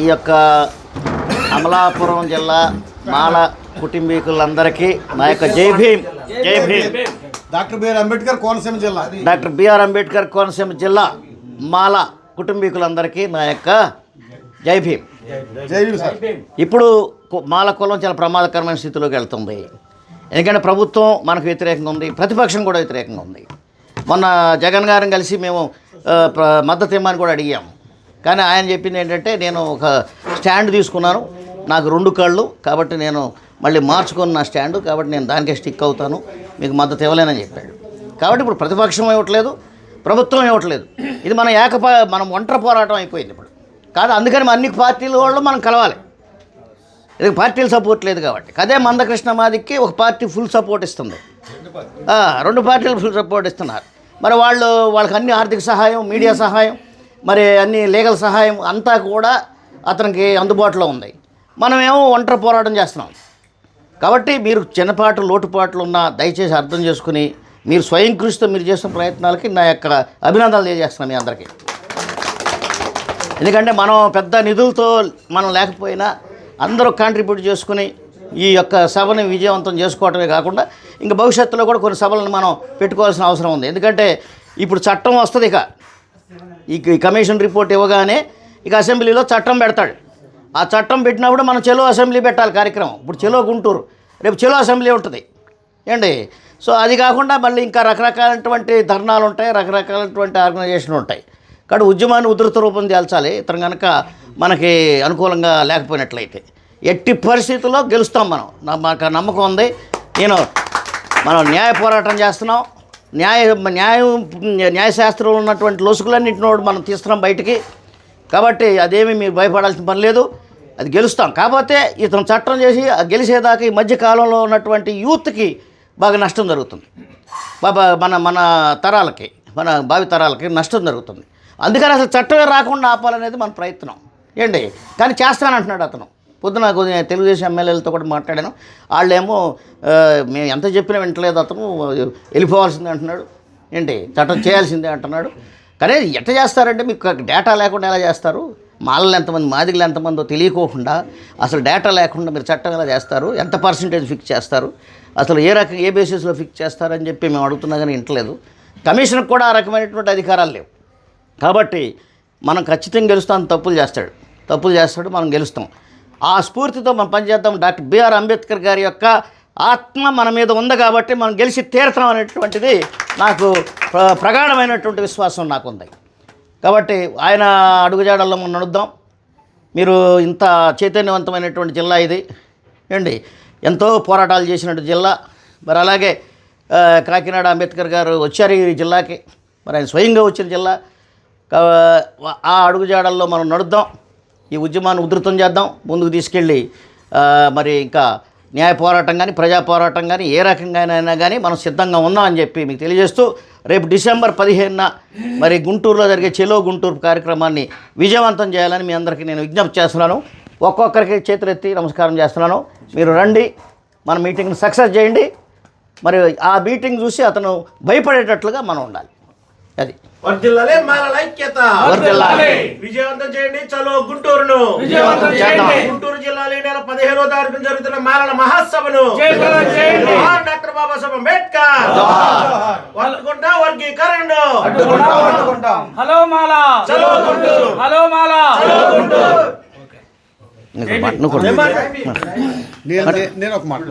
ఈ యొక్క అమలాపురం జిల్లా మాల కుటుంబీకులందరికీ నా యొక్క Jai Bhim Jai Bhim. Doctor B R Ambedkar Konaseema జిల్లా. డాక్టర్ బిఆర్ అంబేద్కర్ కోనసీమ జిల్లా మాల కుటుంబీకులందరికీ నా యొక్క జై భీమ్. జై భీమ్ సార్. ఇప్పుడు మాల కులం చాలా ప్రమాదకరమైన స్థితిలోకి వెళ్తుంది. ఎందుకంటే ప్రభుత్వం మనకు వ్యతిరేకంగా ఉంది ప్రతిపక్షం కూడా వ్యతిరేకంగా ఉంది. మొన్న జగన్ గారిని కలిసి మేము మద్దతు ఇమ్మని కూడా అడిగాము. కానీ ఆయన చెప్పింది ఏంటంటే నేను ఒక స్టాండ్ తీసుకున్నాను. నాకు రెండు కళ్ళు కాబట్టి నేను మళ్ళీ మార్చుకొని నా స్టాండ్ కాబట్టి నేను దానికే స్టిక్ అవుతాను. మీకు మద్దతు ఇవ్వలేనని చెప్పాడు. కాబట్టి ఇప్పుడు ప్రతిపక్షం ఇవ్వట్లేదు ప్రభుత్వం ఇవ్వట్లేదు. ఇది మన ఏకప మనం ఒంటరి పోరాటం అయిపోయింది ఇప్పుడు. కాదు అందుకని అన్ని పార్టీల వాళ్ళు మనం కలవాలి. ఇది పార్టీలు సపోర్ట్ లేదు కాబట్టి. అదే మందకృష్ణ మాదిక్కి ఒక పార్టీ ఫుల్ సపోర్ట్ ఇస్తుంది. రెండు పార్టీలు ఫుల్ సపోర్ట్ ఇస్తున్నారు. మరి వాళ్ళు వాళ్ళకి అన్ని ఆర్థిక సహాయం మీడియా సహాయం మరి అన్ని లీగల్ సహాయం అంతా కూడా అతనికి అందుబాటులో ఉంది. మనమేమో ఒంటరి పోరాటం చేస్తున్నాం. కాబట్టి మీరు చిన్నపాటు లోటుపాట్లు ఉన్నా దయచేసి అర్థం చేసుకుని మీరు స్వయం కృషితో మీరు చేసిన ప్రయత్నాలకి నా యొక్క అభినందనలు తెలియజేస్తున్నాను మీ అందరికీ. ఎందుకంటే మనం పెద్ద నిధులతో మనం లేకపోయినా అందరూ కాంట్రిబ్యూట్ చేసుకుని ఈ యొక్క సభని విజయవంతం చేసుకోవటమే కాకుండా ఇంకా భవిష్యత్తులో కూడా కొన్ని సభలను మనం పెట్టుకోవాల్సిన అవసరం ఉంది. ఎందుకంటే ఇప్పుడు చట్టం వస్తుంది ఇక. ఈ కమిషన్ రిపోర్ట్ ఇవ్వగానే ఇక అసెంబ్లీలో చట్టం పెడతాడు. ఆ చట్టం పెట్టినప్పుడు మనం చెలో అసెంబ్లీ పెట్టాలి కార్యక్రమం. ఇప్పుడు చెలో గుంటూరు. రేపు చెలో అసెంబ్లీ ఉంటుంది. ఏండి సో అది కాకుండా మళ్ళీ ఇంకా రకరకాలైనటువంటి ధర్నాలు ఉంటాయి రకరకాలైనటువంటి ఆర్గనైజేషన్లు ఉంటాయి. కాబట్టి ఉద్యమాన్ని ఉధృత రూపం తేల్చాలి. ఇతను కనుక మనకి అనుకూలంగా లేకపోయినట్లయితే ఎట్టి పరిస్థితుల్లో గెలుస్తాం మనం. మాకు నమ్మకం ఉంది. నేను మనం న్యాయ పోరాటం చేస్తున్నాం. న్యాయ న్యాయం న్యాయశాస్త్రంలో ఉన్నటువంటి లొసుగులన్నింటిని మనం తీస్తున్నాం బయటికి. కాబట్టి అదేమి మీరు భయపడాల్సిన పని లేదు. అది గెలుస్తాం. కాకపోతే ఇతను చట్టం చేసి గెలిచేదాకా ఈ మధ్యకాలంలో ఉన్నటువంటి యూత్కి బాగా నష్టం జరుగుతుంది. బాబా మన మన తరాలకి మన భావి తరాలకి నష్టం జరుగుతుంది. అందుకని అసలు చట్టమే రాకుండా ఆపాలనేది మన ప్రయత్నం. ఏంటి? కానీ చేస్తానంటున్నాడు అతను. పొద్దున కొద్దిగా తెలుగుదేశం ఎమ్మెల్యేలతో కూడా మాట్లాడాను. వాళ్ళేమో మేము ఎంత చెప్పినా వింటలేదు అతను వెళ్ళిపోవాల్సిందే అంటున్నాడు. ఏంటి చట్టం చేయాల్సిందే అంటున్నాడు. కానీ ఎట్ట చేస్తారంటే మీకు డేటా లేకుండా ఎలా చేస్తారు? మాలలు ఎంతమంది మాదిగలు ఎంతమందో తెలియకోకుండా అసలు డేటా లేకుండా మీరు చట్టం ఎలా చేస్తారు? ఎంత పర్సంటేజ్ ఫిక్స్ చేస్తారు? అసలు ఏ రకం ఏ బేసిస్లో ఫిక్స్ చేస్తారని చెప్పి మేము అడుగుతున్నా కానీ వింటలేదు. కమిషన్కి కూడా ఆ రకమైనటువంటి అధికారాలు లేవు. కాబట్టి మనం ఖచ్చితంగా గెలుస్తాం తప్పులు చేస్తాడు. తప్పులు చేస్తాడు మనం గెలుస్తాం. ఆ స్ఫూర్తితో మనం పనిచేద్దాం. డాక్టర్ బిఆర్ అంబేద్కర్ గారి యొక్క ఆత్మ మన మీద ఉంది కాబట్టి మనం గెలిచి తీరుతాం అనేటువంటిది నాకు ప్ర- ప్రగాఢమైనటువంటి విశ్వాసం నాకు ఉంది కాబట్టి ఆయన అడుగుజాడల్లో మనం నడుద్దాం. మీరు ఇంత చైతన్యవంతమైనటువంటి జిల్లా ఇది. ఏండి ఎంతో పోరాటాలు చేసినట్టు జిల్లా. మరి అలాగే కాకినాడ అంబేద్కర్ గారు వచ్చారు ఈ జిల్లాకి. మరి ఆయన స్వయంగా వచ్చిన జిల్లా. కా- ఆ అడుగుజాడల్లో మనం నడుద్దాం. ఈ ఉద్యమాన్ని ఉధృతం చేద్దాం ముందుకు తీసుకెళ్ళి మరి ఇంకా న్యాయ పోరాటం కానీ ప్రజా పోరాటం కానీ ఏ రకంగా అయినా కానీ మనం సిద్ధంగా ఉన్నామని చెప్పి మీకు తెలియజేస్తూ రేపు డిసెంబర్ పదిహేనున మరి గుంటూరులో జరిగే చెలో గుంటూరు కార్యక్రమాన్ని విజయవంతం చేయాలని మీ అందరికీ నేను విజ్ఞప్తి చేస్తున్నాను. ఒక్కొక్కరికి చేతులెత్తి నమస్కారం చేస్తున్నాను. మీరు రండి మన మీటింగ్ని సక్సెస్ చేయండి. మరి ఆ మీటింగ్ చూసి అతను భయపడేటట్లుగా మనం ఉండాలి. అది. వర్ధిల్లాలే మాలల ఐక్యత. విజయవంతం చేయండి. చలో గుంటూరును. విజయవంతం చేయండి. గుంటూరు జిల్లాలో ఈ నెల పదిహేనో తారీఖున జరుగుతున్న మాలల మహాసభను. జయప్రదం చేయండి. డాక్టర్ బాబాసాహెబ్ అంబేద్కర్. వర్గకుంటా వర్గీకరణ హలో మాలా. చలో గుంటూరు. హలో మాలా. కూడా. నేను నేను ఒక మాట